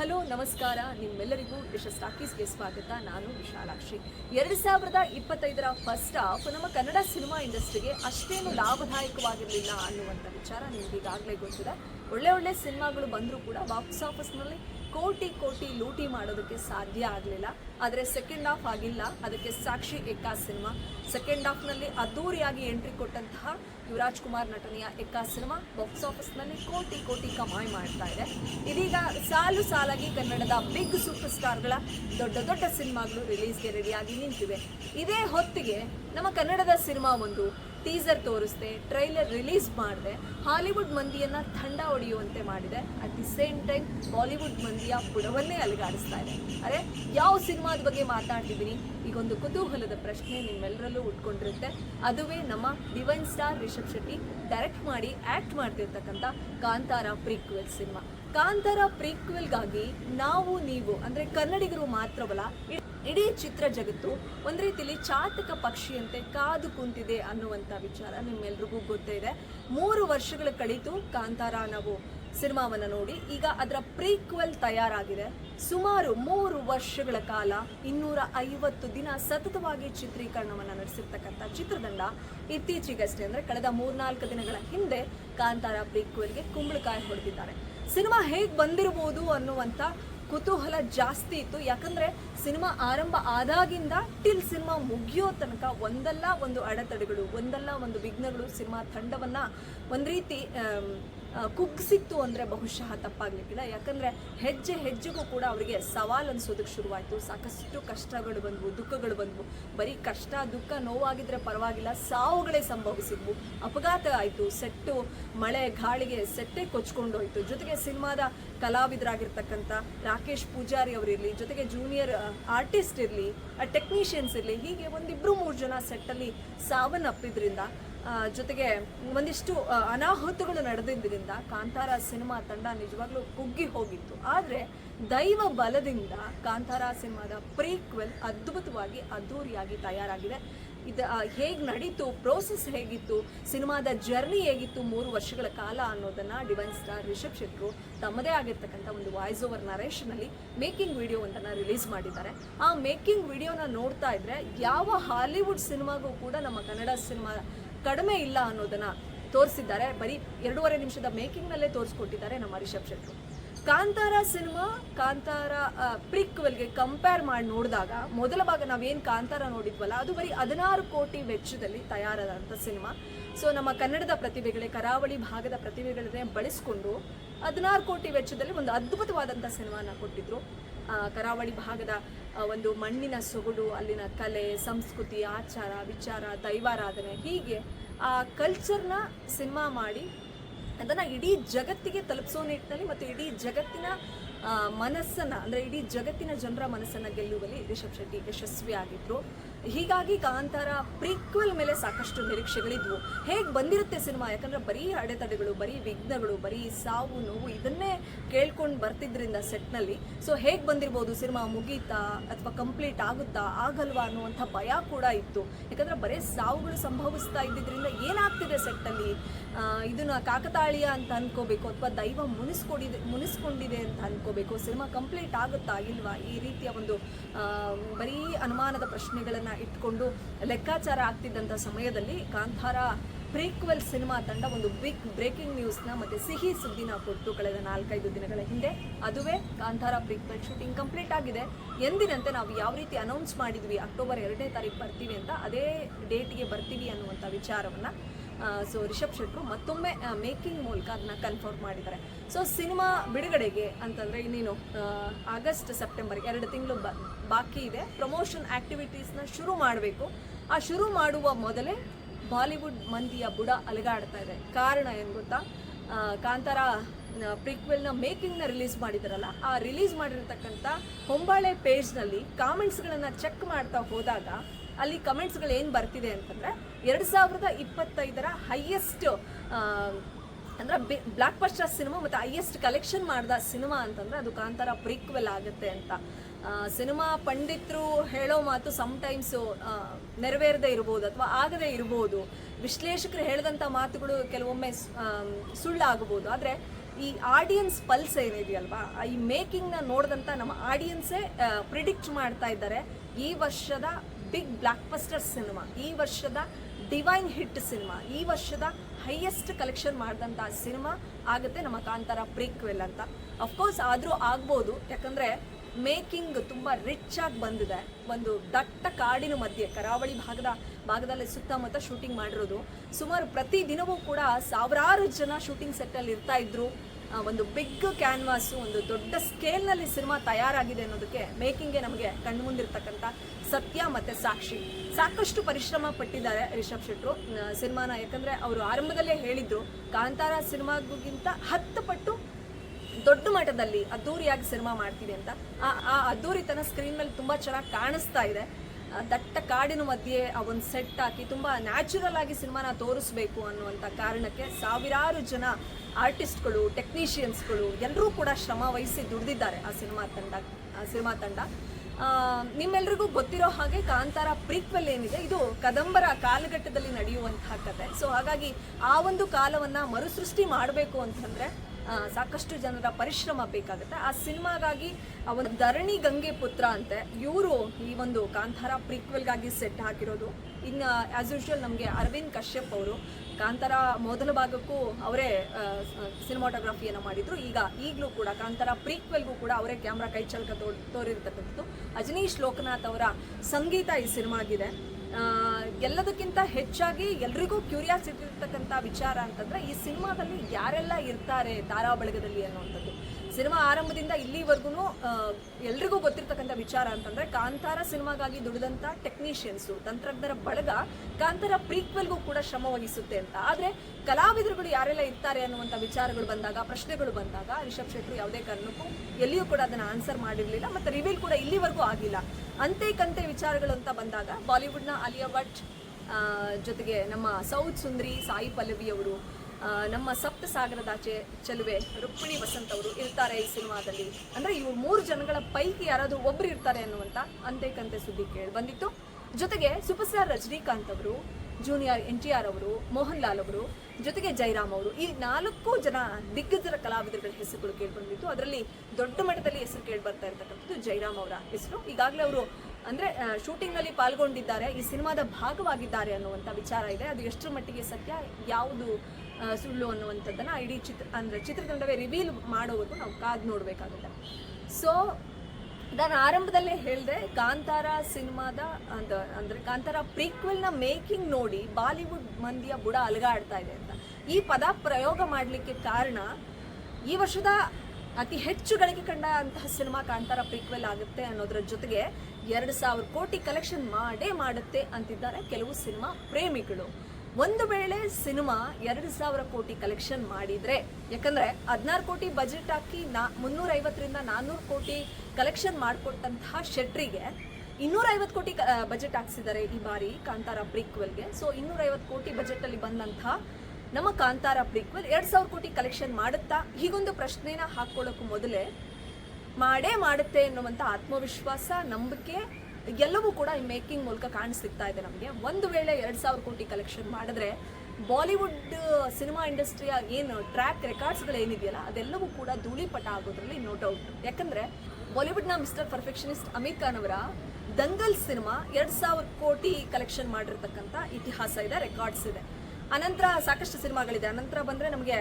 Hello, ನಮಸ್ಕಾರ. ನಿಮ್ಮೆಲ್ಲರಿಗೂ ಯಶಸ್ ಟಾಕೀಸ್ಗೆ ಸ್ವಾಗತ. ನಾನು ವಿಶಾಲಾಕ್ಷಿ. ಎರಡು ಸಾವಿರದ ಇಪ್ಪತ್ತೈದರ ಫಸ್ಟ್ ಹಾಫ್ ನಮ್ಮ ಕನ್ನಡ ಸಿನಿಮಾ ಇಂಡಸ್ಟ್ರಿಗೆ ಅಷ್ಟೇನು ಲಾಭದಾಯಕವಾಗಿರಲಿಲ್ಲ ಅನ್ನುವಂಥ ವಿಚಾರ ನಿಮ್ಗೆ ಈಗಾಗಲೇ ಗೊತ್ತಿದೆ. ಒಳ್ಳೆ ಒಳ್ಳೆ ಸಿನಿಮಾಗಳು ಬಂದರೂ ಕೂಡ ಬಾಕ್ಸ್ ಆಫೀಸ್ನಲ್ಲಿ ಕೋಟಿ ಕೋಟಿ ಲೂಟಿ ಮಾಡೋದಕ್ಕೆ ಸಾಧ್ಯ ಆಗಲಿಲ್ಲ. ಆದರೆ ಸೆಕೆಂಡ್ ಹಾಫ್ ಆಗಿಲ್ಲ. ಅದಕ್ಕೆ ಸಾಕ್ಷಿ ಎಕ್ಕಾ ಸಿನಿಮಾ. ಸೆಕೆಂಡ್ ಹಾಫ್ನಲ್ಲಿ ಅದ್ದೂರಿಯಾಗಿ ಎಂಟ್ರಿ ಕೊಟ್ಟಂತಹ ಯುವರಾಜ್ ಕುಮಾರ್ ನಟನೆಯ ಎಕ್ಕಾ ಸಿನಿಮಾ ಬಾಕ್ಸ್ ಆಫೀಸ್ನಲ್ಲಿ ಕೋಟಿ ಕೋಟಿ ಕಮಾಯಿ ಮಾಡ್ತಾ ಇದೆ. ಇದೀಗ ಸಾಲು ಸಾಲಾಗಿ ಕನ್ನಡದ ಬಿಗ್ ಸೂಪರ್ ಸ್ಟಾರ್ಗಳ ದೊಡ್ಡ ದೊಡ್ಡ ಸಿನಿಮಾಗಳು ರಿಲೀಸ್ಗೆ ರೆಡಿಯಾಗಿ ನಿಂತಿವೆ. ಇದೇ ಹೊತ್ತಿಗೆ ನಮ್ಮ ಕನ್ನಡದ ಸಿನಿಮಾ ಒಂದು ಟೀಸರ್ ತೋರಿಸ್ದೆ, ಟ್ರೈಲರ್ ರಿಲೀಸ್ ಮಾಡಿದೆ, ಹಾಲಿವುಡ್ ಮಂದಿಯನ್ನು ಥಂಡ ಹೊಡೆಯುವಂತೆ ಮಾಡಿದೆ. At the same time Bollywood ಮಂದಿಯ ಬುಡವನ್ನೇ ಅಲುಗಾಡಿಸ್ತಾ ಇದೆ. ಅರೆ, ಯಾವ ಸಿನಿಮಾದ ಬಗ್ಗೆ ಮಾತಾಡ್ತಿದ್ದೀನಿ ಈಗೊಂದು ಕುತೂಹಲದ ಪ್ರಶ್ನೆ ನಿಮ್ಮೆಲ್ಲರಲ್ಲೂ ಉಟ್ಕೊಂಡಿರುತ್ತೆ. ಅದುವೇ ನಮ್ಮ divine star Rishab Shetty direct ಮಾಡಿ ಆ್ಯಕ್ಟ್ ಮಾಡ್ತಿರ್ತಕ್ಕಂಥ ಕಾಂತಾರ ಪ್ರೀಕ್ವೆಲ್ ಸಿನಿಮಾ. ಕಾಂತಾರ ಪ್ರೀಕ್ವೆಲ್ಗಾಗಿ ನಾವು, ನೀವು, ಅಂದರೆ ಕನ್ನಡಿಗರು ಮಾತ್ರವಲ್ಲ ಇಡೀ ಚಿತ್ರ ಜಗತ್ತು ಒಂದು ರೀತಿಯಲ್ಲಿ ಚಾತಕ ಪಕ್ಷಿಯಂತೆ ಕಾದು ಕುಂತಿದೆ ಅನ್ನುವಂಥ ವಿಚಾರ ನಿಮ್ಮೆಲ್ರಿಗೂ ಗೊತ್ತೇ ಇದೆ. ಮೂರು ವರ್ಷಗಳ ಕಳೀತು ಕಾಂತಾರ ನಾವು ಸಿನಿಮಾವನ್ನು ನೋಡಿ. ಈಗ ಅದರ ಪ್ರೀಕ್ವೆಲ್ ತಯಾರಾಗಿದೆ. ಸುಮಾರು ಮೂರು ವರ್ಷಗಳ ಕಾಲ ಇನ್ನೂರ ಐವತ್ತು ದಿನ ಸತತವಾಗಿ ಚಿತ್ರೀಕರಣವನ್ನು ನಡೆಸಿರ್ತಕ್ಕಂಥ ಚಿತ್ರದಂಡ ಇತ್ತೀಚೆಗಷ್ಟೇ ಅಂದರೆ ಕಳೆದ ಮೂರ್ನಾಲ್ಕು ದಿನಗಳ ಹಿಂದೆ ಕಾಂತಾರ ಪ್ರೀಕ್ವೆಲ್ಗೆ ಕುಂಬಳಕಾಯಿ ಹೊಡೆದಿದ್ದಾರೆ. ಸಿನಿಮಾ ಹೇಗೆ ಬಂದಿರಬಹುದು ಅನ್ನುವಂಥ ಕುತೂಹಲ ಜಾಸ್ತಿ ಇತ್ತು. ಯಾಕಂದ್ರೆ ಸಿನಿಮಾ ಆರಂಭ ಆದಾಗಿಂದ ಟಿಲ್ ಸಿನಿಮಾ ಮುಗಿಯೋ ತನಕ ಒಂದಲ್ಲ ಒಂದು ಅಡೆತಡೆಗಳು, ಒಂದಲ್ಲ ಒಂದು ವಿಘ್ನಗಳು ಸಿನಿಮಾ ತಂಡವನ್ನ ಒಂದು ರೀತಿ ಕುಗ್ಸಿತ್ತು ಅಂದ್ರೆ ಬಹುಶಃ ತಪ್ಪಾಗ್ಲಿಕ್ಕಿಲ್ಲ. ಯಾಕಂದ್ರೆ ಹೆಜ್ಜೆ ಹೆಜ್ಜೆಗೂ ಕೂಡ ಅವರಿಗೆ ಸವಾಲ್ ಅನ್ಸೋದಕ್ಕೆ ಶುರುವಾಯಿತು. ಸಾಕಷ್ಟು ಕಷ್ಟಗಳು ಬಂದ್ವು, ದುಃಖಗಳು ಬಂದವು. ಬರೀ ಕಷ್ಟ, ದುಃಖ, ನೋವಾಗಿದ್ರೆ ಪರವಾಗಿಲ್ಲ, ಸಾವುಗಳೇ ಸಂಭವಿಸಿದ್ವು. ಅಪಘಾತ ಆಯಿತು, ಸೆಟ್ಟು, ಮಳೆ, ಗಾಳಿಗೆ ಸೆಟ್ಟೆ ಕೊಚ್ಕೊಂಡೋಯ್ತು ಜೊತೆಗೆ ಸಿನಿಮಾದ ಕಲಾವಿದರಾಗಿರ್ತಕ್ಕಂಥ ರಾಕೇಶ್ ಪೂಜಾರಿ ಅವರಿರಲಿ, ಜೊತೆಗೆ ಜೂನಿಯರ್ ಆರ್ಟಿಸ್ಟ್ ಇರಲಿ ಟೆಕ್ನಿಷಿಯನ್ಸ್ ಇರಲಿ, ಹೀಗೆ ಒಂದಿಬ್ಬರು ಮೂರು ಜನ ಸೆಟ್ಟಲ್ಲಿ ಸಾವನ್ನಪ್ಪಿದ್ರಿಂದ ಜೊತೆಗೆ ಒಂದಿಷ್ಟು ಅನಾಹುತಗಳು ನಡೆದಿದ್ದರಿಂದ ಕಾಂತಾರ ಸಿನಿಮಾ ತಂಡ ನಿಜವಾಗ್ಲೂ ಕುಗ್ಗಿ ಹೋಗಿತ್ತು. ಆದರೆ ದೈವ ಬಲದಿಂದ ಕಾಂತಾರ ಸಿನಿಮಾದ ಪ್ರೀಕ್ವೆಲ್ ಅದ್ಭುತವಾಗಿ ಅದ್ಧೂರಿಯಾಗಿ ತಯಾರಾಗಿದೆ. ಇದು ಹೇಗೆ ನಡೀತು ಪ್ರೋಸೆಸ್ ಹೇಗಿತ್ತು, ಸಿನಿಮಾದ ಜರ್ನಿ ಹೇಗಿತ್ತು, ಮೂರು ವರ್ಷಗಳ ಕಾಲ ಅನ್ನೋದನ್ನು ಡಿವೈನ್ ಸ್ಟಾರ್ ರಿಷಬ್ ಶೆಟ್ರು ತಮ್ಮದೇ ಆಗಿರ್ತಕ್ಕಂಥ ಒಂದು ವಾಯ್ಸ್ ಓವರ್ ನರೇಷನಲ್ಲಿ ಮೇಕಿಂಗ್ ವಿಡಿಯೋ ಒಂದನ್ನು ರಿಲೀಸ್ ಮಾಡಿದ್ದಾರೆ. ಆ ಮೇಕಿಂಗ್ ವಿಡಿಯೋನ ನೋಡ್ತಾ ಇದ್ರೆ ಯಾವ ಹಾಲಿವುಡ್ ಸಿನಿಮಾಗೂ ಕೂಡ ನಮ್ಮ ಕನ್ನಡ ಸಿನಿಮಾ ಕಡಿಮೆ ಇಲ್ಲ ಅನ್ನೋದನ್ನ ತೋರಿಸಿದ್ದಾರೆ. ಬರೀ ಎರಡೂವರೆ ನಿಮಿಷದ ಮೇಕಿಂಗ್ನಲ್ಲೇ ತೋರಿಸ್ಕೊಟ್ಟಿದ್ದಾರೆ ನಮ್ಮ ರಿಷಬ್ ಶೆಟ್ರು. ಕಾಂತಾರ ಸಿನಿಮಾ ಕಾಂತಾರ ಪ್ರಿಕ್ವೆಲ್ಗೆ ಕಂಪೇರ್ ಮಾಡಿ ನೋಡಿದಾಗ ಮೊದಲ ಭಾಗ ನಾವೇನು ಕಾಂತಾರ ನೋಡಿದ್ವಲ್ಲ, ಅದು ಬರೀ ಹದಿನಾರು ಕೋಟಿ ವೆಚ್ಚದಲ್ಲಿ ತಯಾರಾದಂಥ ಸಿನಿಮಾ ಸೊ ನಮ್ಮ ಕನ್ನಡದ ಪ್ರತಿಭೆಗಳೇ, ಕರಾವಳಿ ಭಾಗದ ಪ್ರತಿಭೆಗಳನ್ನೇ ಬಳಸ್ಕೊಂಡು ಹದಿನಾರು ಕೋಟಿ ವೆಚ್ಚದಲ್ಲಿ ಒಂದು ಅದ್ಭುತವಾದಂಥ ಸಿನಿಮಾನ ಕೊಟ್ಟಿದ್ರು. ಕರಾವಳಿ ಭಾಗದ ಒಂದು ಮಣ್ಣಿನ ಸೊಗಡು, ಅಲ್ಲಿನ ಕಲೆ, ಸಂಸ್ಕೃತಿ, ಆಚಾರ, ವಿಚಾರ, ದೈವಾರಾಧನೆ ಹೀಗೆ, ಆ ಕಲ್ಚರ್ನ ಸಿನಿಮಾ ಮಾಡಿ ಅದನ್ನು ಇಡೀ ಜಗತ್ತಿಗೆ ತಲುಪಿಸೋ ನಿಟ್ಟಿನಲ್ಲಿ ಮತ್ತು ಇಡೀ ಜಗತ್ತಿನ ಮನಸ್ಸನ್ನು, ಅಂದರೆ ಇಡೀ ಜಗತ್ತಿನ ಜನರ ಮನಸ್ಸನ್ನು ಗೆಲ್ಲುವಲ್ಲಿ ರಿಷಬ್ ಶೆಟ್ಟಿ ಯಶಸ್ವಿಯಾಗಿದ್ರು. ಹೀಗಾಗಿ ಕಾಂತಾರ ಪ್ರೀಕ್ವೆಲ್ ಮೇಲೆ ಸಾಕಷ್ಟು ನಿರೀಕ್ಷೆಗಳಿದ್ವು. ಹೇಗೆ ಬಂದಿರುತ್ತೆ ಸಿನಿಮಾ? ಯಾಕಂದರೆ ಬರೀ ಅಡೆತಡೆಗಳು, ಬರೀ ವಿಘ್ನಗಳು, ಬರೀ ಸಾವು, ನೋವು, ಇದನ್ನೇ ಕೇಳ್ಕೊಂಡು ಬರ್ತಿದ್ರಿಂದ ಸೆಟ್ನಲ್ಲಿ. ಸೊ ಹೇಗೆ ಬಂದಿರ್ಬೋದು? ಸಿನಿಮಾ ಮುಗೀತಾ ಅಥವಾ ಕಂಪ್ಲೀಟ್ ಆಗುತ್ತಾ? ಆಗಲ್ವಾ ಅನ್ನುವಂಥ ಭಯ ಕೂಡ ಇತ್ತು. ಯಾಕಂದರೆ ಬರೀ ಸಾವುಗಳು ಸಂಭವಿಸ್ತಾ ಇದ್ದಿದ್ದರಿಂದ ಏನಾಗ್ತಿದೆ ಸೆಟ್ಟಲ್ಲಿ? ಇದನ್ನ ಕಾಕತಾಳೀಯ ಅಂತ ಅನ್ಕೋಬೇಕು, ಅಥವಾ ದೈವ ಮುನಿಸ್ಕೊಡಿದೆ, ಮುನಿಸ್ಕೊಂಡಿದೆ ಅಂತ ಅನ್ಕೋಬೇಕು. ಸಿನಿಮಾ ಕಂಪ್ಲೀಟ್ ಆಗುತ್ತಾ ಇಲ್ವಾ? ಈ ರೀತಿಯ ಒಂದು ಬರೀ ಅನುಮಾನದ ಪ್ರಶ್ನೆಗಳನ್ನ ಇಟ್ಕೊಂಡು ಲೆಕ್ಕಾಚಾರ ಆಗ್ತಿದ್ದಂಥ ಸಮಯದಲ್ಲಿ ಕಾಂತಾರ ಪ್ರೀಕ್ವೆಲ್ ಸಿನಿಮಾ ತಂಡ ಒಂದು ಬಿಗ್ ಬ್ರೇಕಿಂಗ್ ನ್ಯೂಸ್ನ ಮತ್ತೆ ಸಿಹಿ ಸುದ್ದಿನ ಕೊಟ್ಟು ಕಳೆದ ನಾಲ್ಕೈದು ದಿನಗಳ ಹಿಂದೆ ಅದುವೇ ಕಾಂತಾರ ಪ್ರೀಕ್ವೆಲ್ ಶೂಟಿಂಗ್ ಕಂಪ್ಲೀಟ್ ಆಗಿದೆ. ಎಂದಿನಂತೆ ನಾವು ಯಾವ ರೀತಿ ಅನೌನ್ಸ್ ಮಾಡಿದ್ವಿ? ಅಕ್ಟೋಬರ್ ಎರಡನೇ ತಾರೀಕು ಬರ್ತೀವಿ ಅಂತ, ಅದೇ ಡೇಟ್ಗೆ ಬರ್ತೀವಿ ಅನ್ನುವಂಥ ವಿಚಾರವನ್ನ ಸೊ ರಿಷಬ್ ಶೆಟ್ಟರು ಮತ್ತೊಮ್ಮೆ ಮೇಕಿಂಗ್ ಮೂಲಕ ಅದನ್ನ ಕನ್ಫರ್ಮ್ ಮಾಡಿದ್ದಾರೆ. ಸೊ ಸಿನಿಮಾ ಬಿಡುಗಡೆಗೆ ಅಂತಂದರೆ ಇನ್ನೇನು ಆಗಸ್ಟ್ ಸೆಪ್ಟೆಂಬರ್ ಎರಡು ತಿಂಗಳು ಬಾಕಿ ಇದೆ. ಪ್ರಮೋಷನ್ ಆ್ಯಕ್ಟಿವಿಟೀಸ್ನ ಶುರು ಮಾಡಬೇಕು. ಆ ಶುರು ಮಾಡುವ ಮೊದಲೇ ಬಾಲಿವುಡ್ ಮಂದಿಯ ಬುಡ ಅಲಗಾಡ್ತಾ ಇದೆ. ಕಾರಣ ಏನು ಗೊತ್ತಾ? ಕಾಂತಾರ ಪ್ರಿಕ್ವೆಲ್ನ ಮೇಕಿಂಗ್ನ ರಿಲೀಸ್ ಮಾಡಿದಾರಲ್ಲ, ಆ ರಿಲೀಸ್ ಮಾಡಿರ್ತಕ್ಕಂಥ ಹೊಂಬಾಳೆ ಪೇಜ್ನಲ್ಲಿ ಕಾಮೆಂಟ್ಸ್ಗಳನ್ನು ಚೆಕ್ ಮಾಡ್ತಾ ಹೋದಾಗ ಅಲ್ಲಿ ಕಮೆಂಟ್ಸ್ಗಳು ಏನು ಬರ್ತಿದೆ ಅಂತಂದರೆ ಎರಡು ಸಾವಿರದ ಇಪ್ಪತ್ತೈದರ ಹೈಯೆಸ್ಟ್ ಅಂದ್ರೆ ಬ್ಲಾಕ್ ಬಸ್ಟರ್ ಸಿನಿಮಾ ಮತ್ತು ಹೈಯೆಸ್ಟ್ ಕಲೆಕ್ಷನ್ ಮಾಡಿದ ಸಿನಿಮಾ ಅಂತಂದ್ರೆ ಅದು ಕಾಂತಾರ ಪ್ರೀಕ್ವೆಲ್ ಆಗುತ್ತೆ ಅಂತ. ಸಿನಿಮಾ ಪಂಡಿತರು ಹೇಳೋ ಮಾತು ಸಮ್ಟೈಮ್ಸು ನೆರವೇರದೇ ಇರ್ಬೋದು ಅಥವಾ ಆಗದೇ ಇರ್ಬೋದು. ವಿಶ್ಲೇಷಕರು ಹೇಳಿದಂಥ ಮಾತುಗಳು ಕೆಲವೊಮ್ಮೆ ಸುಳ್ಳಾಗಬಹುದು. ಆದರೆ ಈ ಆಡಿಯನ್ಸ್ ಪಲ್ಸ್ ಏನಿದೆಯಲ್ವಾ ಈ ಮೇಕಿಂಗ್ನ ನೋಡಿದಂಥ ನಮ್ಮ ಆಡಿಯನ್ಸೇ ಪ್ರಿಡಿಕ್ಟ್ ಮಾಡ್ತಾ ಇದ್ದಾರೆ ಈ ವರ್ಷದ ಬಿಗ್ ಬ್ಲಾಕ್ ಬಸ್ಟರ್ ಸಿನಿಮಾ ಈ ವರ್ಷದ ಡಿವೈನ್ ಹಿಟ್ ಸಿನಿಮಾ ಈ ವರ್ಷದ ಹೈಯೆಸ್ಟ್ ಕಲೆಕ್ಷನ್ ಮಾಡಿದಂಥ ಸಿನಿಮಾ ಆಗುತ್ತೆ ನಮ್ಮ ಕಾಂತಾರ ಪ್ರೀಕ್ವೆಲ್ ಅಂತ. ಅಫ್ಕೋರ್ಸ್ ಆದರೂ ಆಗ್ಬೋದು. ಯಾಕಂದರೆ ಮೇಕಿಂಗ್ ತುಂಬ ರಿಚ್ ಆಗಿ ಬಂದಿದೆ. ಒಂದು ದಟ್ಟ ಕಾಡಿನ ಮಧ್ಯೆ, ಕರಾವಳಿ ಭಾಗದ ಭಾಗದಲ್ಲಿ ಸುತ್ತಮುತ್ತ ಶೂಟಿಂಗ್ ಮಾಡಿರೋದು. ಸುಮಾರು ಪ್ರತಿ ದಿನವೂ ಕೂಡ ಸಾವಿರಾರು ಜನ ಶೂಟಿಂಗ್ ಸೆಟ್ಟಲ್ಲಿ ಇರ್ತಾ ಇದ್ರು. ಒಂದು ಬಿಗ್ ಕ್ಯಾನ್ವಾಸು ಒಂದು ದೊಡ್ಡ ಸ್ಕೇಲ್ನಲ್ಲಿ ಸಿನಿಮಾ ತಯಾರಾಗಿದೆ ಅನ್ನೋದಕ್ಕೆ ಮೇಕಿಂಗ್ಗೆ ನಮಗೆ ಕಣ್ಣು ಮುಂದಿರ್ತಕ್ಕಂಥ ಸತ್ಯ ಮತ್ತು ಸಾಕ್ಷಿ. ಸಾಕಷ್ಟು ಪರಿಶ್ರಮ ಪಟ್ಟಿದ್ದಾರೆ ರಿಷಬ್ ಶೆಟ್ರು. ಸಿನಿಮಾನ ಯಾಕಂದರೆ ಅವರು ಆರಂಭದಲ್ಲೇ ಹೇಳಿದ್ರು ಕಾಂತಾರ ಸಿನಿಮಾಗಿಂತ ಹತ್ತು ಪಟ್ಟು ದೊಡ್ಡ ಮಟ್ಟದಲ್ಲಿ ಅದ್ದೂರಿಯಾಗಿ ಸಿನಿಮಾ ಮಾಡ್ತೀವಿ ಅಂತ. ಆ ಅದ್ದೂರಿತನ ಸ್ಕ್ರೀನ್ ಮೇಲೆ ತುಂಬ ಚೆನ್ನಾಗಿ ಕಾಣಿಸ್ತಾ ಇದೆ. ದಟ್ಟ ಕಾಡಿನ ಮಧ್ಯೆ ಆ ಒಂದು ಸೆಟ್ ಹಾಕಿ ತುಂಬ ನ್ಯಾಚುರಲ್ ಆಗಿ ಸಿನಿಮಾನ ತೋರಿಸ್ಬೇಕು ಅನ್ನುವಂಥ ಕಾರಣಕ್ಕೆ ಸಾವಿರಾರು ಜನ ಆರ್ಟಿಸ್ಟ್ಗಳು ಟೆಕ್ನಿಷಿಯನ್ಸ್ಗಳು ಎಲ್ಲರೂ ಕೂಡ ಶ್ರಮ ವಹಿಸಿ ದುಡಿದಿದ್ದಾರೆ ಆ ಸಿನಿಮಾ ತಂಡ, ಆ ಸಿನಿಮಾ ತಂಡ. ನಿಮ್ಮೆಲ್ರಿಗೂ ಗೊತ್ತಿರೋ ಹಾಗೆ ಕಾಂತಾರ ಪ್ರೀಕ್ವೆಲ್ ಏನಿದೆ, ಇದು ಕದಂಬರ ಕಾಲಘಟ್ಟದಲ್ಲಿ ನಡೆಯುವಂತಹ ಕತೆ. ಸೊ ಹಾಗಾಗಿ ಆ ಒಂದು ಕಾಲವನ್ನ ಮರುಸೃಷ್ಟಿ ಮಾಡಬೇಕು ಅಂತಂದ್ರೆ ಸಾಕಷ್ಟು ಜನರ ಪರಿಶ್ರಮ ಬೇಕಾಗುತ್ತೆ. ಆ ಸಿನಿಮಾಗಾಗಿ ಒಂದು ಧರಣಿ ಗಂಗೆ ಪುತ್ರ ಅಂತೆ, ಇವರು ಈ ಒಂದು ಕಾಂತಾರ ಪ್ರೀಕ್ವೆಲ್ಗಾಗಿ ಸೆಟ್ ಹಾಕಿರೋದು. ಇನ್ನು ಆ್ಯಸ್ ಯೂಶುವಲ್ ನಮಗೆ ಅರವಿಂದ್ ಕಶ್ಯಪ್ ಅವರು. ಕಾಂತಾರ ಮೊದಲ ಭಾಗಕ್ಕೂ ಅವರೇ ಸಿನಿಮಾಟೋಗ್ರಫಿಯನ್ನು ಮಾಡಿದ್ರು. ಈಗ ಈಗಲೂ ಕೂಡ ಕಾಂತಾರ ಪ್ರೀಕ್ವೆಲ್ಗೂ ಕೂಡ ಅವರೇ ಕ್ಯಾಮ್ರಾ ಕೈ ಚಳಕ ತೋರಿರ್ತಕ್ಕಂಥದ್ದು. ಅಜನೀಶ್ ಲೋಕನಾಥ್ ಅವರ ಸಂಗೀತ ಈ ಸಿನಿಮಾಗಿದೆ. ಎಲ್ಲದಕ್ಕಿಂತ ಹೆಚ್ಚಾಗಿ ಎಲ್ರಿಗೂ ಕ್ಯೂರಿಯಾಸಿಟಿ ಇರ್ತಕ್ಕಂಥ ವಿಚಾರ ಅಂತಂದ್ರೆ ಈ ಸಿನಿಮಾದಲ್ಲಿ ಯಾರೆಲ್ಲ ಇರ್ತಾರೆ ತಾರಾ ಬಳಗದಲ್ಲಿ ಅನ್ನುವಂಥದ್ದು. ಸಿನಿಮಾ ಆರಂಭದಿಂದ ಇಲ್ಲಿವರೆಗೂ ಎಲ್ರಿಗೂ ಗೊತ್ತಿರ್ತಕ್ಕಂಥ ವಿಚಾರ ಅಂತಂದ್ರೆ ಕಾಂತಾರ ಸಿನಿಮಾಗಾಗಿ ದುಡಿದಂಥ ಟೆಕ್ನಿಷಿಯನ್ಸು, ತಂತ್ರಜ್ಞರ ಬಳಗ ಕಾಂತಾರ ಪ್ರೀಕ್ವೆಲ್ಗೂ ಕೂಡ ಶ್ರಮ ವಹಿಸುತ್ತೆ ಅಂತ. ಆದ್ರೆ ಕಲಾವಿದರುಗಳು ಯಾರೆಲ್ಲ ಇರ್ತಾರೆ ಅನ್ನುವಂಥ ವಿಚಾರಗಳು ಬಂದಾಗ, ಪ್ರಶ್ನೆಗಳು ಬಂದಾಗ, ರಿಷಬ್ ಶೆಟ್ಟರು ಯಾವುದೇ ಕಾರಣಕ್ಕೂ ಎಲ್ಲಿಯೂ ಕೂಡ ಅದನ್ನ ಆನ್ಸರ್ ಮಾಡಿರಲಿಲ್ಲ ಮತ್ತೆ ರಿವೀಲ್ ಕೂಡ ಇಲ್ಲಿವರೆಗೂ ಆಗಿಲ್ಲ. ಅಂತೆ ಕಂತೆ ವಿಚಾರಗಳು ಅಂತ ಬಂದಾಗ ಬಾಲಿವುಡ್ನ ಅಲಿಯಾ ಭಟ್ ಜೊತೆಗೆ ನಮ್ಮ ಸೌತ್ ಸುಂದ್ರಿ ಸಾಯಿ ಪಲ್ಲವಿ ಅವರು ನಮ್ಮ ಸಪ್ತ ಸಾಗರದಾಚೆ ಚೆಲುವೆ ರುಕ್ಮಿಣಿ ವಸಂತ್ ಅವರು ಇರ್ತಾರೆ ಈ ಸಿನಿಮಾದಲ್ಲಿ. ಅಂದ್ರೆ ಇವ್ರು ಮೂರು ಜನಗಳ ಪೈಕಿ ಯಾರಾದರೂ ಒಬ್ರು ಇರ್ತಾರೆ ಅನ್ನುವಂತ ಅಂತೆ ಕಂತೆ ಸುದ್ದಿ ಕೇಳಿ ಬಂದಿತ್ತು. ಜೊತೆಗೆ ಸೂಪರ್ ಸ್ಟಾರ್ ರಜನಿಕಾಂತ್ ಅವರು ಜೂನಿಯರ್ ಎನ್ ಟಿ ಆರ್ ಅವರು ಮೋಹನ್ ಲಾಲ್ ಅವರು, ಜೊತೆಗೆ ಜೈರಾಮ್ ಅವರು, ಈ ನಾಲ್ಕು ಜನ ದಿಗ್ಗಜರ ಕಲಾವಿದರುಗಳ ಹೆಸರುಗಳು ಕೇಳ್ಬಂದಿತ್ತು ಅದರಲ್ಲಿ ದೊಡ್ಡ ಮಟ್ಟದಲ್ಲಿ ಹೆಸರು ಕೇಳಿ ಬರ್ತಾ ಇರ್ತಕ್ಕಂಥದ್ದು ಜೈರಾಮ್ ಅವರ ಹೆಸರು. ಈಗಾಗಲೇ ಅವರು, ಅಂದ್ರೆ ಶೂಟಿಂಗ್ನಲ್ಲಿ ಪಾಲ್ಗೊಂಡಿದ್ದಾರೆ, ಈ ಸಿನಿಮಾದ ಭಾಗವಾಗಿದ್ದಾರೆ ಅನ್ನುವಂಥ ವಿಚಾರ ಇದೆ. ಅದು ಎಷ್ಟರ ಮಟ್ಟಿಗೆ ಸತ್ಯ, ಯಾವುದು ಸುಳ್ಳು ಅನ್ನುವಂಥದ್ದನ್ನು ಇಡೀ ಚಿತ್ರ, ಅಂದ್ರೆ ಚಿತ್ರತಂಡವೇ ರಿವೀಲ್ ಮಾಡೋವರೆಗೂ ನಾವು ಕಾದು ನೋಡಬೇಕಾಗುತ್ತೆ. ಸೊ ನಾನು ಆರಂಭದಲ್ಲೇ ಹೇಳಿದೆ, ಕಾಂತಾರ ಸಿನಿಮಾದ ಅಂದ ಅಂದರೆ ಕಾಂತಾರ ಪ್ರೀಕ್ವೆಲ್ನ ಮೇಕಿಂಗ್ ನೋಡಿ ಬಾಲಿವುಡ್ ಮಂದಿಯ ಬುಡ ಅಲಗಾಡ್ತಾ ಇದೆ ಅಂತ. ಈ ಪದ ಪ್ರಯೋಗ ಮಾಡಲಿಕ್ಕೆ ಕಾರಣ ಈ ವರ್ಷದ ಅತಿ ಹೆಚ್ಚು ಗಳಿಕೆ ಕಂಡ ಅಂತಹ ಸಿನಿಮಾ ಕಾಂತಾರ ಪ್ರೀಕ್ವೆಲ್ ಆಗುತ್ತೆ ಅನ್ನೋದ್ರ ಜೊತೆಗೆ ಎರಡು ಸಾವಿರ ಕೋಟಿ ಕಲೆಕ್ಷನ್ ಮಾಡೇ ಮಾಡುತ್ತೆ ಅಂತಿದ್ದಾರೆ ಕೆಲವು ಸಿನಿಮಾ ಪ್ರೇಮಿಗಳು. ಒಂದು ವೇಳೆ ಸಿನಿಮಾ ಎರಡು ಸಾವಿರ ಕೋಟಿ ಕಲೆಕ್ಷನ್ ಮಾಡಿದ್ರೆ, ಯಾಕಂದ್ರೆ ಹದಿನಾರು ಕೋಟಿ ಬಜೆಟ್ ಹಾಕಿ ನಾ ಮುನ್ನೂರೈವತ್ತರಿಂದ ನಾನ್ನೂರು ಕೋಟಿ ಕಲೆಕ್ಷನ್ ಮಾಡಿಕೊಟ್ಟಂತಹ ಶೆಟ್ರಿಗೆ ಇನ್ನೂರೈವತ್ತು ಕೋಟಿ ಬಜೆಟ್ ಹಾಕ್ಸಿದ್ದಾರೆ ಈ ಬಾರಿ ಕಾಂತಾರ ಪ್ರೀಕ್ವೆಲ್ಗೆ ಸೊ ಇನ್ನೂರೈವತ್ತು ಕೋಟಿ ಬಜೆಟ್ ಅಲ್ಲಿ ಬಂದಂತಹ ನಮ್ಮ ಕಾಂತಾರ ಪ್ರೀಕ್ವೆಲ್ ಎರಡ್ ಸಾವಿರ ಕೋಟಿ ಕಲೆಕ್ಷನ್ ಮಾಡುತ್ತಾ? ಹೀಗೊಂದು ಪ್ರಶ್ನೆನ ಹಾಕ್ಕೊಳ್ಳೋಕ್ಕೂ ಮೊದಲೇ, ಮಾಡೇ ಮಾಡುತ್ತೆ ಎನ್ನುವಂಥ ಆತ್ಮವಿಶ್ವಾಸ, ನಂಬಿಕೆ ಎಲ್ಲವೂ ಕೂಡ ಈ ಮೇಕಿಂಗ್ ಮೂಲಕ ಕಾಣಿಸ್ತಾ ಇದೆ ನಮಗೆ. ಒಂದು ವೇಳೆ ಎರಡು ಸಾವಿರ ಕೋಟಿ ಕಲೆಕ್ಷನ್ ಮಾಡಿದ್ರೆ ಬಾಲಿವುಡ್ ಸಿನಿಮಾ ಇಂಡಸ್ಟ್ರಿಯ ಏನು ಟ್ರ್ಯಾಕ್ ರೆಕಾರ್ಡ್ಸ್ಗಳು ಏನಿದೆಯಲ್ಲ ಅದೆಲ್ಲವೂ ಕೂಡ ಧೂಳಿಪಟ ಆಗೋದ್ರಲ್ಲಿ ನೋ ಡೌಟ್ ಯಾಕಂದರೆ ಬಾಲಿವುಡ್ನ ಮಿಸ್ಟರ್ ಪರ್ಫೆಕ್ಷನಿಸ್ಟ್ ಅಮೀರ್ ಖಾನ್ ಅವರ ದಂಗಲ್ ಸಿನಿಮಾ ಎರಡು ಸಾವಿರ ಕೋಟಿ ಕಲೆಕ್ಷನ್ ಮಾಡಿರ್ತಕ್ಕಂಥ ಇತಿಹಾಸ ಇದೆ ರೆಕಾರ್ಡ್ಸ್ ಇದೆ. ಅನಂತರ ಸಾಕಷ್ಟು ಸಿನಿಮಾಗಳಿದೆ. ಅನಂತರ ಬಂದ್ರೆ ನಮಗೆ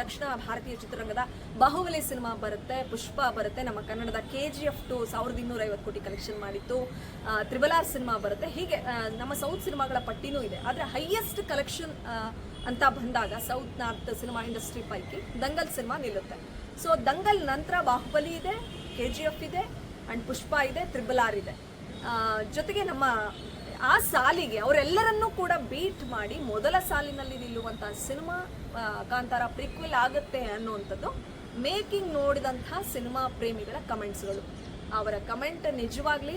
ದಕ್ಷಿಣ ಭಾರತೀಯ ಚಿತ್ರರಂಗದ ಬಾಹುಬಲಿ ಸಿನಿಮಾ ಬರುತ್ತೆ, ಪುಷ್ಪ ಬರುತ್ತೆ, ನಮ್ಮ ಕನ್ನಡದ ಕೆ ಜಿ ಎಫ್ ಟು ಸಾವಿರದ ಇನ್ನೂರ ಐವತ್ತು ಕೋಟಿ ಕಲೆಕ್ಷನ್ ಮಾಡಿತ್ತು ತ್ರಿಬಲ್ ಆರ್ ಸಿನಿಮಾ ಬರುತ್ತೆ. ಹೀಗೆ ನಮ್ಮ ಸೌತ್ ಸಿನಿಮಾಗಳ ಪಟ್ಟಿನೂ ಇದೆ. ಆದರೆ ಹೈಯೆಸ್ಟ್ ಕಲೆಕ್ಷನ್ ಅಂತ ಬಂದಾಗ ಸೌತ್ ನಾರ್ತ್ ಸಿನಿಮಾ ಇಂಡಸ್ಟ್ರಿ ಪೈಕಿ ದಂಗಲ್ ಸಿನಿಮಾ ನಿಲ್ಲುತ್ತೆ. ಸೊ ದಂಗಲ್ ನಂತರ ಬಾಹುಬಲಿ ಇದೆ ಕೆ ಜಿ ಎಫ್ ಇದೆ ಅಂಡ್ ಪುಷ್ಪ ಇದೆ, ತ್ರಿಬಲ್ ಇದೆ. ಜೊತೆಗೆ ನಮ್ಮ ಆ ಸಾಲಿಗೆ ಅವರೆಲ್ಲರನ್ನೂ ಕೂಡ ಬೀಟ್ ಮಾಡಿ ಮೊದಲ ಸಾಲಿನಲ್ಲಿ ನಿಲ್ಲುವಂತಹ ಸಿನಿಮಾ ಕಾಂತಾರ ಪ್ರಿಕ್ವೆಲ್ ಆಗುತ್ತೆ ಅನ್ನುವಂಥದ್ದು ಮೇಕಿಂಗ್ ನೋಡಿದಂತಹ ಸಿನಿಮಾ ಪ್ರೇಮಿಗಳ ಕಮೆಂಟ್ಸ್ಗಳು ಅವರ ಕಮೆಂಟ್ ನಿಜವಾಗ್ಲಿ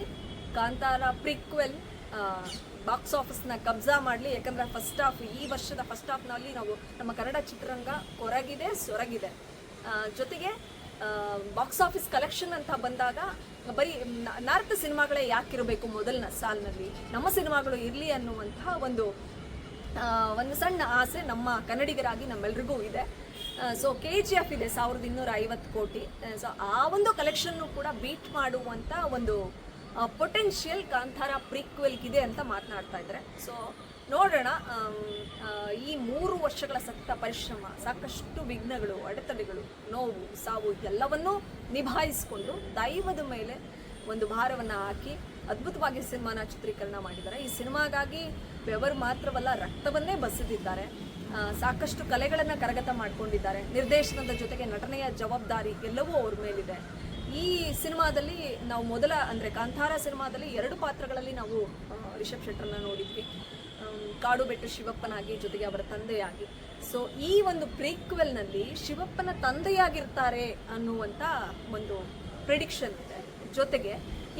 ಕಾಂತಾರ ಪ್ರಿಕ್ವೆಲ್ ಬಾಕ್ಸ್ ಆಫೀಸ್ನ ಕಬ್ಜಾ ಮಾಡಲಿ. ಯಾಕಂದ್ರೆ ಫಸ್ಟ್ ಹಾಫ್ ಈ ವರ್ಷದ ಫಸ್ಟ್ ಹಾಫ್ನಲ್ಲಿ ನಾವು ನಮ್ಮ ಕನ್ನಡ ಚಿತ್ರರಂಗ ಕೊರಗಿದೆ, ಸೊರಗಿದೆ. ಜೊತೆಗೆ ಬಾಕ್ಸ್ ಆಫೀಸ್ ಕಲೆಕ್ಷನ್ ಅಂತ ಬಂದಾಗ, ಬರೀ ನಾರ್ತ್ ಸಿನಿಮಾಗಳೇ ಯಾಕಿರಬೇಕು ಮೊದಲನ ಸಾಲಿನಲ್ಲಿ? ನಮ್ಮ ಸಿನಿಮಾಗಳು ಇರಲಿ ಅನ್ನುವಂತಹ ಒಂದು ಒಂದು ಸಣ್ಣ ಆಸೆ ನಮ್ಮ ಕನ್ನಡಿಗರಾಗಿ ನಮ್ಮೆಲ್ರಿಗೂ ಇದೆ. ಸೊ ಕೆ ಜಿ ಎಫ್ ಇದೆ, ಸಾವಿರದ ಇನ್ನೂರ ಐವತ್ತು ಕೋಟಿ. ಸೊ ಆ ಒಂದು ಕಲೆಕ್ಷನ್ನು ಕೂಡ ಬೀಟ್ ಮಾಡುವಂಥ ಒಂದು ಪೊಟೆನ್ಷಿಯಲ್ ಕಾಂತಾರ ಪ್ರೀಕ್ವೆಲ್ಗಿದೆ ಅಂತ ಮಾತನಾಡ್ತಾ ಇದ್ದಾರೆ. ಸೊ ನೋಡೋಣ ಈ ಮೂರು ವರ್ಷಗಳ ಸತ್ತ ಪರಿಶ್ರಮ, ಸಾಕಷ್ಟು ವಿಘ್ನಗಳು, ಅಡೆತಡೆಗಳು, ನೋವು, ಸಾವು ಎಲ್ಲವನ್ನೂ ನಿಭಾಯಿಸಿಕೊಂಡು ದೈವದ ಮೇಲೆ ಒಂದು ಭಾರವನ್ನು ಹಾಕಿ ಅದ್ಭುತವಾಗಿ ಸಿನಿಮಾನ ಚಿತ್ರೀಕರಣ ಮಾಡಿದ್ದಾರೆ. ಈ ಸಿನಿಮಾಗಾಗಿ ಬೆವರು ಮಾತ್ರವಲ್ಲ, ರಕ್ತವನ್ನೇ ಬಸಿದಿದ್ದಾರೆ. ಸಾಕಷ್ಟು ಕಲೆಗಳನ್ನು ಕರಗತ ಮಾಡ್ಕೊಂಡಿದ್ದಾರೆ. ನಿರ್ದೇಶನದ ಜೊತೆಗೆ ನಟನೆಯ ಜವಾಬ್ದಾರಿ ಎಲ್ಲವೂ ಅವ್ರ ಮೇಲಿದೆ. ಈ ಸಿನಿಮಾದಲ್ಲಿ ನಾವು ಮೊದಲ, ಅಂದರೆ ಕಾಂತಾರ ಸಿನಿಮಾದಲ್ಲಿ ಎರಡು ಪಾತ್ರಗಳಲ್ಲಿ ನಾವು ರಿಷಬ್ ಶೆಟ್ಟರನ್ನ ನೋಡಿದ್ವಿ. ಕಾಡು ಬೆಟ್ಟು ಶಿವಪ್ಪನಾಗಿ ಜೊತೆಗೆ ಅವರ ತಂದೆಯಾಗಿ. ಸೊ ಈ ಒಂದು ಪ್ರೀಕ್ವೆಲ್ನಲ್ಲಿ ಶಿವಪ್ಪನ ತಂದೆಯಾಗಿರ್ತಾರೆ ಅನ್ನುವಂಥ ಒಂದು ಪ್ರಿಡಿಕ್ಷನ್ ಇದೆ. ಜೊತೆಗೆ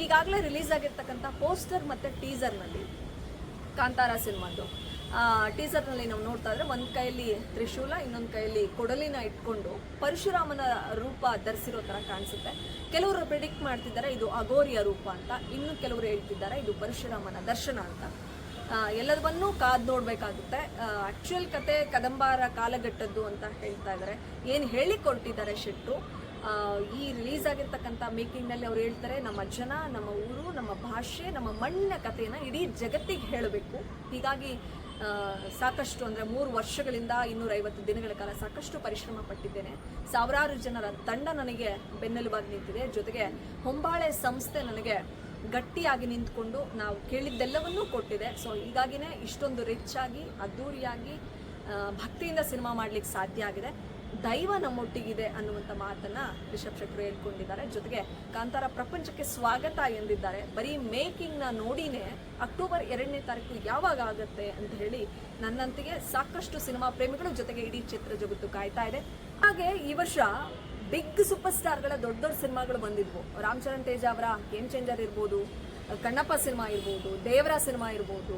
ಈಗಾಗಲೇ ರಿಲೀಸ್ ಆಗಿರ್ತಕ್ಕಂಥ ಪೋಸ್ಟರ್ ಮತ್ತು ಟೀಸರ್ನಲ್ಲಿ ಕಾಂತಾರ ಸಿನಿಮಾದ್ದು. ಟೀಸರ್ನಲ್ಲಿ ನಾವು ನೋಡ್ತಾ ಇದ್ರೆ ಒಂದು ಕೈಯಲ್ಲಿ ತ್ರಿಶೂಲ, ಇನ್ನೊಂದು ಕೈಯಲ್ಲಿ ಕೊಡಲಿನ ಇಟ್ಕೊಂಡು ಪರಶುರಾಮನ ರೂಪ ಧರಿಸಿರೋ ಥರ ಕಾಣಿಸುತ್ತೆ. ಕೆಲವರು ಪ್ರಿಡಿಕ್ಟ್ ಮಾಡ್ತಿದ್ದಾರೆ ಇದು ಅಗೋರಿಯ ರೂಪ ಅಂತ, ಇನ್ನು ಕೆಲವರು ಹೇಳ್ತಿದ್ದಾರೆ ಇದು ಪರಶುರಾಮನ ದರ್ಶನ ಅಂತ. ಎಲ್ಲದನ್ನೂ ಕಾದ್ ನೋಡಬೇಕಾಗುತ್ತೆ. ಆ್ಯಕ್ಚುಯಲ್ ಕತೆ ಕದಂಬಾರ ಕಾಲಘಟ್ಟದ್ದು ಅಂತ ಹೇಳ್ತಾ ಇದ್ದಾರೆ ಏನು ಹೇಳಿಕೊಟ್ಟಿದ್ದಾರೆ ಶೆಟ್ರು ಆ, ಈ ರಿಲೀಸ್ ಆಗಿರ್ತಕ್ಕಂಥ ಮೇಕಿಂಗ್ನಲ್ಲಿ ಅವ್ರು ಹೇಳ್ತಾರೆ ನಮ್ಮ ಜನ ನಮ್ಮ ಊರು ನಮ್ಮ ಭಾಷೆ ನಮ್ಮ ಮಣ್ಣಿನ ಕಥೆಯನ್ನು ಇಡೀ ಜಗತ್ತಿಗೆ ಹೇಳಬೇಕು. ಹೀಗಾಗಿ ಸಾಕಷ್ಟು ಅಂದರೆ ಮೂರು ವರ್ಷಗಳಿಂದ ಇನ್ನೂರೈವತ್ತು ದಿನಗಳ ಕಾಲ ಸಾಕಷ್ಟು ಪರಿಶ್ರಮ ಪಟ್ಟಿದ್ದೇನೆ. ಸಾವಿರಾರು ಜನರ ತಂಡ ನನಗೆ ಬೆನ್ನೆಲುಬಾಗಿ ನಿಂತಿದೆ. ಜೊತೆಗೆ ಹೊಂಬಾಳೆ ಸಂಸ್ಥೆ ನನಗೆ ಗಟ್ಟಿಯಾಗಿ ನಿಂತ್ಕೊಂಡು ನಾವು ಕೇಳಿದ್ದೆಲ್ಲವನ್ನೂ ಕೊಟ್ಟಿದೆ. ಸೊ ಹೀಗಾಗಿನೇ ಇಷ್ಟೊಂದು ರಿಚ್ ಆಗಿ ಅದ್ಧೂರಿಯಾಗಿ ಭಕ್ತಿಯಿಂದ ಸಿನಿಮಾ ಮಾಡ್ಲಿಕ್ಕೆ ಸಾಧ್ಯ ಆಗಿದೆ. ದೈವ ನಮ್ಮೊಟ್ಟಿಗಿದೆ ಅನ್ನುವಂಥ ಮಾತನ್ನು ರಿಷಬ್ ಶೆಟ್ಟರು ಹೇಳ್ಕೊಂಡಿದ್ದಾರೆ. ಜೊತೆಗೆ ಕಾಂತಾರ ಪ್ರಪಂಚಕ್ಕೆ ಸ್ವಾಗತ ಎಂದಿದ್ದಾರೆ. ಬರೀ ಮೇಕಿಂಗ್ನ ನೋಡಿನೇ ಅಕ್ಟೋಬರ್ ಎರಡನೇ ತಾರೀಕು ಯಾವಾಗ ಆಗುತ್ತೆ ಅಂತ ಹೇಳಿ ನನ್ನಂತಿಗೆ ಸಾಕಷ್ಟು ಸಿನಿಮಾ ಪ್ರೇಮಿಗಳು ಜೊತೆಗೆ ಇಡೀ ಚಿತ್ರ ಜಗತ್ತು ಕಾಯ್ತಾ ಇದೆ. ಹಾಗೆ ಈ ವರ್ಷ ಬಿಗ್ ಸೂಪರ್ ಸ್ಟಾರ್ಗಳ ದೊಡ್ಡ ದೊಡ್ಡ ಸಿನಿಮಾಗಳು ಬಂದಿದ್ವು. ರಾಮ್ ಚರಣ್ ತೇಜ ಅವರ ಗೇಮ್ ಚೇಂಜರ್ ಇರ್ಬೋದು ಕಣ್ಣಪ್ಪ ಸಿನಿಮಾ ಇರ್ಬೋದು, ದೇವರ ಸಿನಿಮಾ ಇರ್ಬೋದು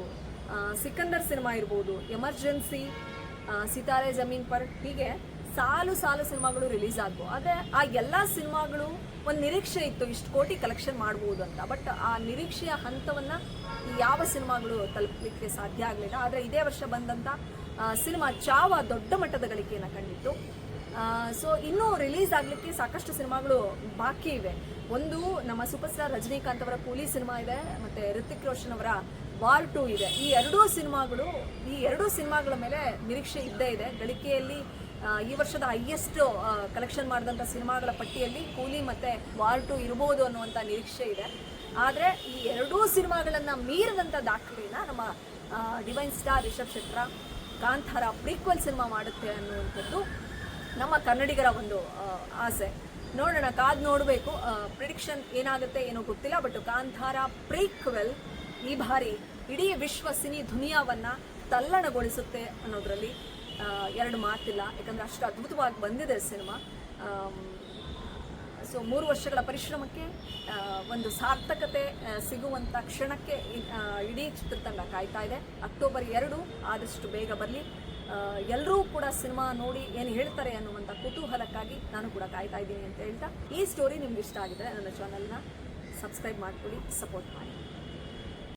ಸಿಕಂದರ್ ಸಿನಿಮಾ ಇರ್ಬೋದು, ಎಮರ್ಜೆನ್ಸಿ ಸಿತಾರೆ ಜಮೀನ್ ಪರ್ ಹೀಗೆ ಸಾಲು ಸಾಲು ಸಿನಿಮಾಗಳು ರಿಲೀಸ್ ಆದವು. ಆದರೆ ಆ ಎಲ್ಲ ಸಿನಿಮಾಗಳು ಒಂದು ನಿರೀಕ್ಷೆ ಇತ್ತು, ಇಷ್ಟು ಕೋಟಿ ಕಲೆಕ್ಷನ್ ಮಾಡ್ಬೋದು ಅಂತ. ಬಟ್ ಆ ನಿರೀಕ್ಷೆಯ ಹಂತವನ್ನು ಯಾವ ಸಿನಿಮಾಗಳು ತಲುಪಲಿಕ್ಕೆ ಸಾಧ್ಯ ಆಗಲಿಲ್ಲ. ಆದರೆ ಇದೇ ವರ್ಷ ಬಂದಂಥ ಸಿನಿಮಾ ಚಾವ ದೊಡ್ಡ ಮಟ್ಟದ ಗಳಿಕೆಯನ್ನು ಕಂಡಿತ್ತು. ಸೊ ಇನ್ನೂ ರಿಲೀಸ್ ಆಗಲಿಕ್ಕೆ ಸಾಕಷ್ಟು ಸಿನಿಮಾಗಳು ಬಾಕಿ ಇವೆ. ಒಂದು ನಮ್ಮ ಸೂಪರ್ ಸ್ಟಾರ್ ರಜನಿಕಾಂತ್ ಅವರ ಕೂಲಿ ಸಿನಿಮಾ ಇದೆ, ಮತ್ತು ಋತಿಕ್ ರೋಷನ್ ಅವರ ವಾರ್ ಟು ಇದೆ. ಈ ಎರಡೂ ಸಿನಿಮಾಗಳು, ಈ ಎರಡೂ ಸಿನಿಮಾಗಳ ಮೇಲೆ ನಿರೀಕ್ಷೆ ಇದ್ದೇ ಇದೆ. ಗಳಿಕೆಯಲ್ಲಿ ಈ ವರ್ಷದ ಹೈಯೆಸ್ಟ್ ಕಲೆಕ್ಷನ್ ಮಾಡಿದಂಥ ಸಿನಿಮಾಗಳ ಪಟ್ಟಿಯಲ್ಲಿ ಕೂಲಿ ಮತ್ತು ವಾರ್ ಟು ಇರ್ಬೋದು ಅನ್ನುವಂಥ ನಿರೀಕ್ಷೆ ಇದೆ. ಆದರೆ ಈ ಎರಡೂ ಸಿನಿಮಾಗಳನ್ನು ಮೀರಿದಂಥ ದಾಖಲೆನ ನಮ್ಮ ಡಿವೈನ್ ಸ್ಟಾರ್ ರಿಷಬ್ ಶೆಟ್ರ ಕಾಂತಾರ ಪ್ರೀಕ್ವಲ್ ಸಿನಿಮಾ ಮಾಡುತ್ತೆ ಅನ್ನುವಂಥದ್ದು ನಮ್ಮ ಕನ್ನಡಿಗರ ಒಂದು ಆಸೆ. ನೋಡೋಣ, ಕಾದ್ ನೋಡಬೇಕು. ಪ್ರಿಡಿಕ್ಷನ್ ಏನಾಗುತ್ತೆ ಏನೋ ಗೊತ್ತಿಲ್ಲ ಬಟ್ ಕಾಂತಾರ ಪ್ರೀಕ್ವೆಲ್ ಈ ಬಾರಿ ಇಡೀ ವಿಶ್ವ ಸಿನಿ ದುನಿಯಾವನ್ನ ತಲ್ಲಣಗೊಳಿಸುತ್ತೆ ಅನ್ನೋದ್ರಲ್ಲಿ ಎರಡು ಮಾತಿಲ್ಲ. ಯಾಕಂದ್ರೆ ಅಷ್ಟು ಅದ್ಭುತವಾಗಿ ಬಂದಿದೆ ಸಿನಿಮಾ. ಸೊ ಮೂರು ವರ್ಷಗಳ ಪರಿಶ್ರಮಕ್ಕೆ ಒಂದು ಸಾರ್ಥಕತೆ ಸಿಗುವಂಥ ಕ್ಷಣಕ್ಕೆ ಇಡೀ ಚಿತ್ರತಂಡ ಕಾಯ್ತಾ ಇದೆ. ಅಕ್ಟೋಬರ್ ಎರಡು, ಆದಷ್ಟು ಬೇಗ ಬರಲಿ. ಎಲ್ಲರೂ ಕೂಡ ಸಿನಿಮಾ ನೋಡಿ ಏನು ಹೇಳ್ತಾರೆ ಅನ್ನುವಂಥ ಕುತೂಹಲಕ್ಕಾಗಿ ನಾನು ಕೂಡ ಕಾಯ್ತಾ ಇದ್ದೀನಿ ಅಂತ ಹೇಳ್ತಾ ಈ ಸ್ಟೋರಿ ನಿಮ್ಗೆ ಇಷ್ಟ ಆಗಿದ್ರೆ ನನ್ನ ಚಾನಲ್ನ ಸಬ್ಸ್ಕ್ರೈಬ್ ಮಾಡ್ಕೊಳ್ಳಿ ಸಪೋರ್ಟ್ ಮಾಡಿ.